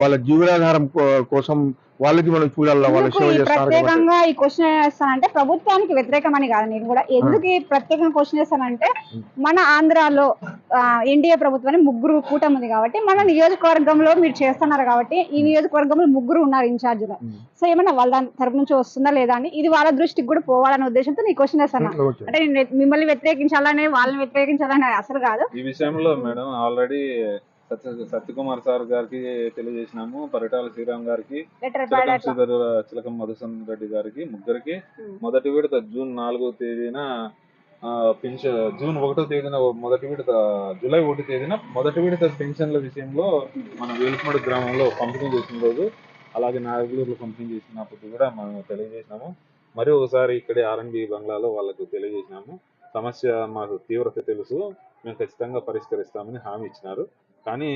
వాళ్ళ జీవనాధారం కోసం వాళ్ళకి మనం చూడాలా వాళ్ళ సేవ ప్రత్యేకంగా ఈ క్వశ్చన్ వేస్తానంటే ప్రభుత్వానికి వ్యతిరేకమని కాదు నేను కూడా. ఎందుకు ఈ ప్రత్యేకంగా క్వశ్చన్ వేస్తానంటే మన ఆంధ్రాలో ఎన్డీఏ ప్రభుత్వాన్ని ముగ్గురు కూటమి ఉంది కాబట్టి మన నియోజకవర్గంలో మీరు చేస్తున్నారు కాబట్టి ఈ నియోజకవర్గంలో ముగ్గురు ఉన్నారు ఇన్ఛార్జ్లో. సో ఏమన్నా వాళ్ళ దాని తరపు నుంచి వస్తుందా లేదా అని ఇది వాళ్ళ దృష్టికి కూడా పోవాలనే ఉద్దేశంతో నీ క్వశ్చన్ వేస్తాను ఓకే. అంటే నేను మిమ్మల్ని వ్యతిరేకించాలనే వాళ్ళని వ్యతిరేకించాలని అసలు కాదు. ఈ విషయంలో madam already Satya Satyakumar sir గారికి తెలియజేసినాము. పరిటాల శ్రీరామ్ గారికి చిలకం శ్రీధర్ చిలకం మధుసూదన్ రెడ్డి గారికి ముగ్గురికి. ఉమ్. మొదటి విడత జూన్ నాలుగో తేదీన పెన్షన్ జూన్ ఒకటో తేదీన మొదటి విడత జూలై ఒకటి తేదీన మొదటి విడత పెన్షన్ల విషయంలో మన వేలుపమడి గ్రామంలో పంపిణీ చేసిన రోజు అలాగే నాగలూరులో పంపిణీ చేసినప్పుడు కూడా మనం తెలియజేసినాము. మరి ఒకసారి ఇక్కడే ఆర్ఎన్బి బంగ్లాలో వాళ్ళకు తెలియజేసినాము. సమస్య మాకు తీవ్రత తెలుసు. మేము ఖచ్చితంగా పరిష్కరిస్తామని హామీ ఇచ్చినారు. కానీ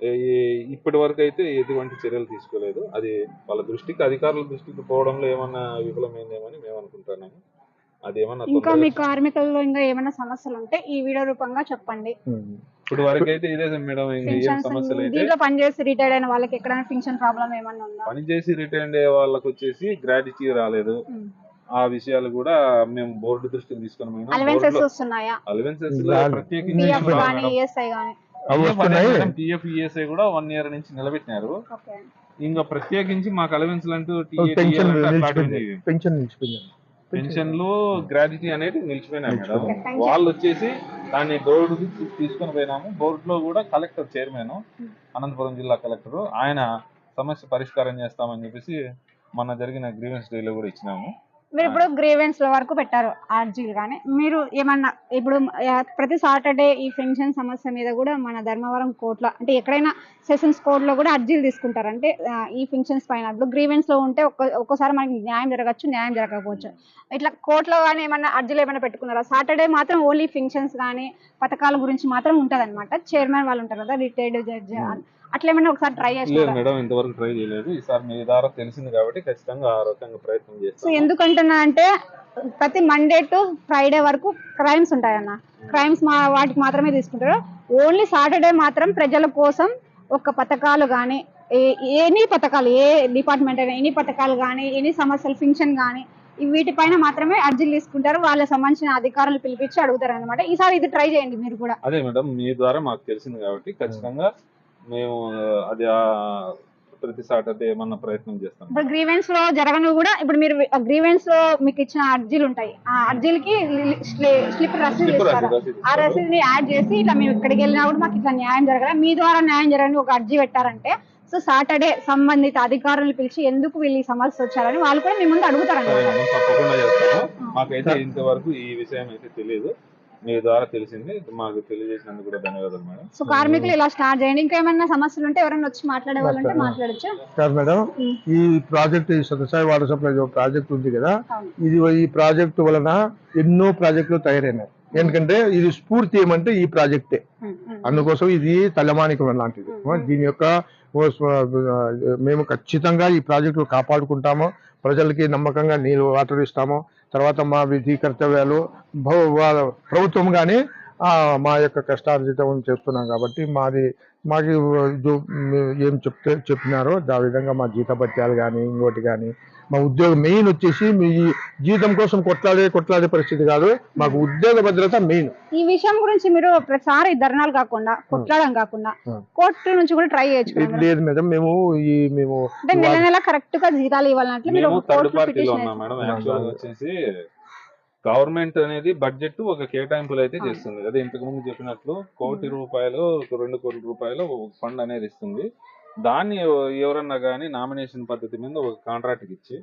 ఈ- ఇప్పటి వరకు అయితే ఎటువంటి చర్యలు తీసుకోలేదు. అది వాళ్ళ దృష్టికి అధికారుల దృష్టికి పోవడంలో ఏమన్నా విఫలమైందేమని మేము అనుకుంటున్నాము అది ఏమన్నా ఇంకా మీ కార్మికుల్లో ఇంకా ఏమైనా సమస్యలు ఉంటే ఈ వీడియో రూపంగా చెప్పండి. ఇప్పుడు వరకు అయితే ఇదే మేడం దీంట్లో పనిచేసి రిటైర్డ్ అయిన వాళ్ళకి ఎక్కడైనా పెన్షన్ ప్రాబ్లం ఏమన్నా ఉందా? పనిచేసి రిటైర్డ్ అయ్యే వాళ్ళకి వచ్చేసి గ్రాడ్యుటీ రాలేదు. ఆ విషయాలు కూడా మేము బోర్డు దృష్టికి తీసుకొని అలవెన్సెస్ వస్తున్నాయా? అలవెన్సెస్. ప్రత్యేకించి అవి వస్తున్నాయి. ఈఎస్ఐ కూడా వన్ ఇయర్ నుంచి నిలబెట్టినారు. ఓకే. ఇంకా ప్రత్యేకించి మాకు అలవెన్స్ అంటూ పెన్షన్ నిలిచిపోయింది. పెన్షన్ నిలిచిపోయింది. పెన్షన్లు గ్రాడ్యుటీ అనేది నిలిచిపోయినాయి మేడం. వాళ్ళు వచ్చేసి దాన్ని బోర్డు తీసుకొని పోయినాము. బోర్డులో కూడా కలెక్టర్ చైర్మన్. అనంతపురం జిల్లా కలెక్టర్. ఆయన సమస్య పరిష్కారం చేస్తామని చెప్పేసి మొన్న జరిగిన గ్రీవెన్స్ డేలో కూడా ఇచ్చినాము. మీరు ఇప్పుడు గ్రీవెన్స్లో వరకు పెట్టారు ఆర్జీలు కానీ మీరు ఏమన్నా ఇప్పుడు ప్రతి సాటర్డే ఈ పెన్షన్ సమస్య మీద కూడా మన ధర్మవరం కోర్టులో అంటే ఎక్కడైనా సెషన్స్ కోర్టులో కూడా అర్జీలు తీసుకుంటారు. అంటే ఈ పెన్షన్స్ పైన ఇప్పుడు గ్రీవెన్స్లో ఉంటే ఒక్క ఒక్కోసారి మనకి న్యాయం జరగచ్చు న్యాయం జరగకపోవచ్చు. ఇట్లా కోర్టులో కానీ ఏమన్నా అర్జీలు ఏమైనా పెట్టుకున్నారా? సాటర్డే మాత్రం ఓన్లీ పెన్షన్స్ కానీ పథకాల గురించి మాత్రం ఉంటుంది చైర్మన్ వాళ్ళు ఉంటారు కదా రిటైర్డ్ జడ్జి అట్లా ఏమైనా ఒకసారి ట్రై లేదు చేస్తారా? మేడం ఇంతవరకు ట్రై చేయలేదు. ఈసారి మీ ద్వారా తెలిసింది కాబట్టి ఖచ్చితంగా ఆ రకంగా ప్రయత్నం సో చేస్తాం ఎందుకంటున్నా అంటే ప్రతి మండే టు ఫ్రైడే వరకు క్రైమ్స్ ఉంటాయన్న. క్రైమ్స్ మా వాటికి మాత్రమే తీసుకుంటారు. ఓన్లీ సాటర్డే మాత్రం ప్రజల కోసం ఒక పథకాలు కానీ ఎనీ పథకాలు ఏ డిపార్ట్మెంట్ అయినా ఎనీ పథకాలు కానీ ఎనీ సమస్యలు ఫింక్షన్ కానీ వీటిపైన మాత్రమే అర్జీలు తీసుకుంటారు. వాళ్ళకి సంబంధించిన అధికారులు పిలిపించి అడుగుతారు అనమాట ఈసారి ఇది ట్రై చేయండి మీరు కూడా. అదే మేడం మీ ద్వారా మాకు తెలిసింది కాబట్టి ఖచ్చితంగా మేము అది ప్రతి సాటర్డే ఏమన్నా ప్రయత్నం చేస్తాం. ఇప్పుడు గ్రీవెన్స్లో జరగను కూడా ఇప్పుడు మీరు గ్రీవెన్స్లో మీకు ఇచ్చిన అర్జీలు ఉంటాయి. ఆ అర్జీలకి స్లిప్ రసీదు రసీదు ఆ. రసీదుని యాడ్ చేసి ఇట్లా మేము ఇక్కడికి వెళ్ళినా కూడా మాకు ఇట్లా న్యాయం జరగదు? మీ ద్వారా న్యాయం జరగని ఒక అర్జీ పెట్టారంటే సో సాటర్డే సంబంధిత అధికారులను పిలిచి ఎందుకు వీళ్ళు ఈ సమస్య వచ్చారని వాళ్ళు కూడా మీ ముందు అడుగుతారు తప్పకుండా చేస్తాము. మాకైతే ఇంతవరకు ఈ విషయం అయితే తెలియదు. మీ ద్వారా తెలిసింది. మాకు తెలియజేసినందుకు కూడా ధన్యవాదాలు మేడం. సో కార్మికులు ఇలా స్టార్ట్ చేయండి. ఇంకా ఏమైనా సమస్యలు ఉంటే ఎవరైనా వచ్చి మాట్లాడే వాళ్ళు ఉంటే మాట్లాడచ్చు. కాదు మేడం. ఈ ప్రాజెక్ట్ ఈ సత్యసాయి వాటర్ సప్లై ప్రాజెక్ట్ ఉంది కదా. ఇది ఈ ప్రాజెక్టు వలన ఎన్నో ప్రాజెక్టులు తయారైనాయి. ఎందుకంటే ఇది స్ఫూర్తి ఏమంటే ఈ ప్రాజెక్టే. అందుకోసం ఇది తలమానికం లాంటిది. దీని యొక్క మేము ఖచ్చితంగా ఈ ప్రాజెక్టు కాపాడుకుంటాము. ప్రజలకి నమ్మకంగా నీళ్ళు వాటర్ ఇస్తాము. తర్వాత మా విధి కర్తవ్యాలు భవ- ప్రభుత్వం కానీ మా యొక్క కష్టార్జితం చేస్తున్నాం కాబట్టి మాది మాకు ఏం చెప్తే చెప్పినారో ఆ విధంగా మా జీతభత్యాలు కానీ ఇంకోటి కానీ మా ఉద్యోగం మెయిన్ వచ్చేసి మీ జీతం కోసం కొట్లాడే కొట్లాడే పరిస్థితి కాదు మాకు ఉద్యోగ భద్రత మెయిన్ ఈ విషయం గురించి మీరు ప్రతిసారి ధర్నాలు కాకుండా కొట్లాడడం కాకుండా. కోర్టు నుంచి కూడా ట్రై చేయొచ్చు. లేదు మేడం మేము ఈ మేము నెల నెల కరెక్ట్గా జీతాలు ఇవ్వాలన్నట్లు మీరు పిటిషన్ గవర్నమెంట్ అనేది బడ్జెట్ ఒక కేటాయింపులు అయితే చేస్తుంది. అదే ఇంతకు ముందు చెప్పినట్లు కోటి రూపాయలు రెండు కోట్ల రూపాయలు ఫండ్ అనేది ఇస్తుంది. దాన్ని ఎవరన్నా కానీ నామినేషన్ పద్ధతి మీద ఒక కాంట్రాక్ట్ ఇచ్చి.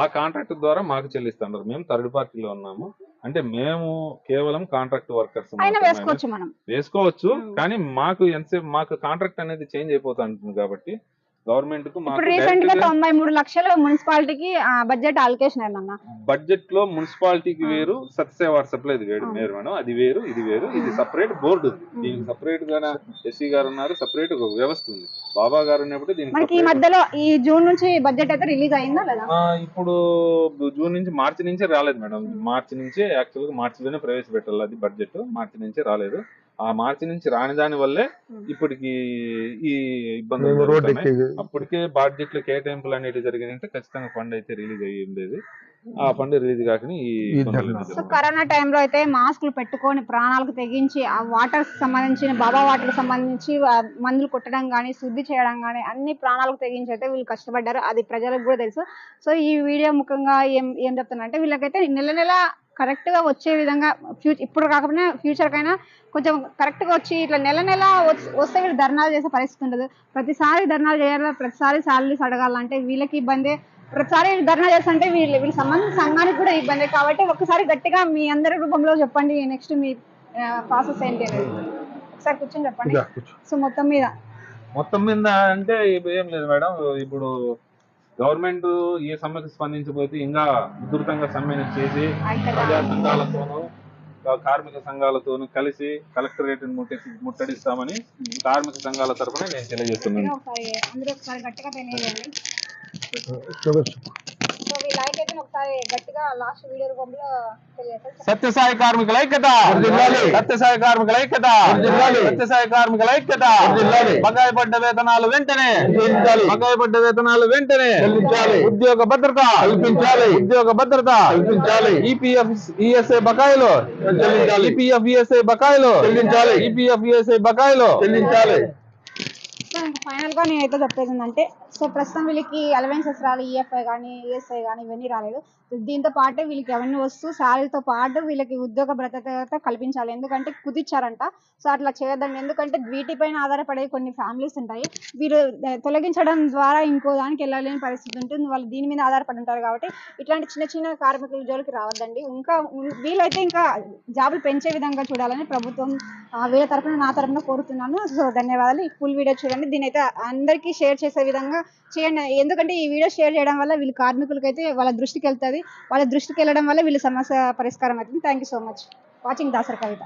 ఆ కాంట్రాక్ట్ ద్వారా మాకు చెల్లిస్తున్నారు మేము థర్డ్ పార్టీలో ఉన్నాము. అంటే మేము కేవలం కాంట్రాక్ట్ వర్కర్స్ వేసుకోవచ్చు. కానీ మాకు ఎంతసేపు మాకు కాంట్రాక్ట్ అనేది చేంజ్ అయిపోతా ఉంటుంది కాబట్టి గవర్నమెంట్కు ఇప్పుడు రీసెంట్గా తొంభై మూడు లక్షలు మున్సిపాలిటీకి బడ్జెట్ అలొకేషన్ అయిందన్న బడ్జెట్లో మున్సిపాలిటీకి. వేరు సత్యసేవ సప్లై ఇది వేరు. వేరు మేడం అది వేరు ఇది వేరు ఇది సపరేట్ బోర్డు దీనికి సపరేట్గా ఎస్సీ గారు ఉన్నారు సపరేట్ ఒక వ్యవస్థ ఉంది. బాబా గారు ఉన్నప్పుడు దీనికి మనకి ఈ మధ్యలో ఈ జూన్ నుంచి బడ్జెట్ అయితే రిలీజ్ అయిందా లేదా? ఇప్పుడు జూన్ నుంచి మార్చి నుంచే రాలేదు మేడం. మార్చి నుంచే యాక్చువల్గా మార్చిలోనే ప్రవేశపెట్టాలి అది బడ్జెట్. మార్చి నుంచే రాలేదు. ఆ మార్చి నుంచి రాని దాని వల్లే ఇప్పటికి ఈ ఇబ్బందులు జరుగుతున్నాయి. అప్పటికే బడ్జెట్లో కేటాయింపులు అనేవి జరిగినాయంటే ఖచ్చితంగా ఫండ్ అయితే రిలీజ్ అయ్యి ఉండేది ఆ ఫండ్ రిలీజ్ కాకని. అయితే సో. కరోనా టైంలో అయితే మాస్కులు పెట్టుకొని ప్రాణాలకు తెగించి ఆ వాటర్ సంబంధించిన బాబా వాటర్ సంబంధించి మందులు కొట్టడం కానీ శుద్ధి చేయడం కానీ అన్ని ప్రాణాలకు తెగించి అయితే వీళ్ళు కష్టపడ్డారు అది ప్రజలకు కూడా తెలుసు సో ఈ వీడియో ముఖంగా ఏం ఏం చెప్తున్నారంటే వీళ్ళకైతే నెల నెల కరెక్ట్గా వచ్చే విధంగా ఫ్యూచర్ ఇప్పుడు కాకపోయినా ఫ్యూచర్ కైనా కొంచెం కరెక్ట్గా వచ్చి ఇట్లా నెల నెల వస్తే వీళ్ళు ధర్నాలు చేసే పరిస్థితి ఉండదు. ప్రతిసారి ధర్నాలు చేయాలి ప్రతిసారి శాలరీస్ అడగాలంటే వీళ్ళకి ఇబ్బంది. ప్రతిసారి ధర్నా చేస్తుంటే వీళ్ళు వీళ్ళ సంబంధించిన సంఘానికి కూడా ఇబ్బంది. కాబట్టి ఒక్కసారి గట్టిగా మీ అందరి రూపంలో చెప్పండి. నెక్స్ట్ మీ ప్రాసెస్ ఏంటి అనేది. ఒకసారి కూర్చొని చెప్పండి. సో మొత్తం మీద. మొత్తం మీద అంటే ఏం లేదు మేడం. ఇప్పుడు గవర్నమెంట్ ఈ సమ్మెకు స్పందించబోతే ఇంకా విస్తృతంగా సమ్మెను చేసి ప్రజా సంఘాలతోనూ కార్మిక సంఘాలతోనూ కలిసి కలెక్టరేట్ ముట్టడి ముట్టడిస్తామని కార్మిక సంఘాల తరఫున నేను తెలియజేస్తున్నాను. ఒకసారి గట్టిగా లాస్ట్ వీడియో రూపంలో సత్యసాయి కార్మికుల ఐక్యత. సత్యసాయి కార్మికుల ఐక్యత. సత్యసాయి కార్మికుల ఐక్యత. బకాయి పడ్డ వేతనాలు వెంటనే చెల్లించాలి. బకాయి పడ్డ వేతనాలు వెంటనే చెల్లించాలి. ఉద్యోగ భద్రత కల్పించాలి. ఉద్యోగ భద్రత కల్పించాలి. ఈపీఎఫ్ ఈఎస్ఐ బకాయిలు చెల్లించాలి. ఈపీఎఫ్ ఈఎస్ఐ బకాయిలు చెల్లించాలి. ఈపీఎఫ్ ఈఎస్ఐ బకాయిలు చెల్లించాలి సో ఇంకా ఫైనల్గా నేనైతే చెప్పేది ఏంటంటే సో ప్రస్తుతం వీళ్ళకి అలవెన్సెస్ రాలేదు ఈఎఫ్ఐ కానీ ఈఎస్ఐ కానీ ఇవన్నీ రాలేదు. దీంతో పాటు వీళ్ళకి అవన్నీ వస్తూ శాలరీతో పాటు వీళ్ళకి ఉద్యోగ భద్రత కల్పించాలి. ఎందుకంటే కుదిచ్చారంట. సో అట్లా చేయొద్దండి ఎందుకంటే వీటిపైన ఆధారపడే కొన్ని ఫ్యామిలీస్ ఉంటాయి. వీరు తొలగించడం ద్వారా ఇంకో దానికి వెళ్ళలేని పరిస్థితి ఉంటుంది. వాళ్ళు దీని మీద ఆధారపడి ఉంటారు కాబట్టి ఇట్లాంటి చిన్న చిన్న కార్మికులు ఉద్యోగులకి రావద్దండి. ఇంకా వీళ్ళైతే ఇంకా జాబులు పెంచే విధంగా చూడాలని ప్రభుత్వం వీళ్ళ తరపున నా తరపున కోరుతున్నాను. సో ధన్యవాదాలు. ఈ ఫుల్ వీడియో చూడండి. దీని అయితే అందరికీ షేర్ చేసే విధంగా చేయండి. ఎందుకంటే ఈ వీడియో షేర్ చేయడం వల్ల వీళ్ళు కార్మికులకి అయితే వాళ్ళ దృష్టికి వెళ్తుంది వాళ్ళ దృష్టికి వెళ్ళడం వల్ల వీళ్ళ సమస్య పరిష్కారం అవుతుంది thank you so much watching Dasari Kavitha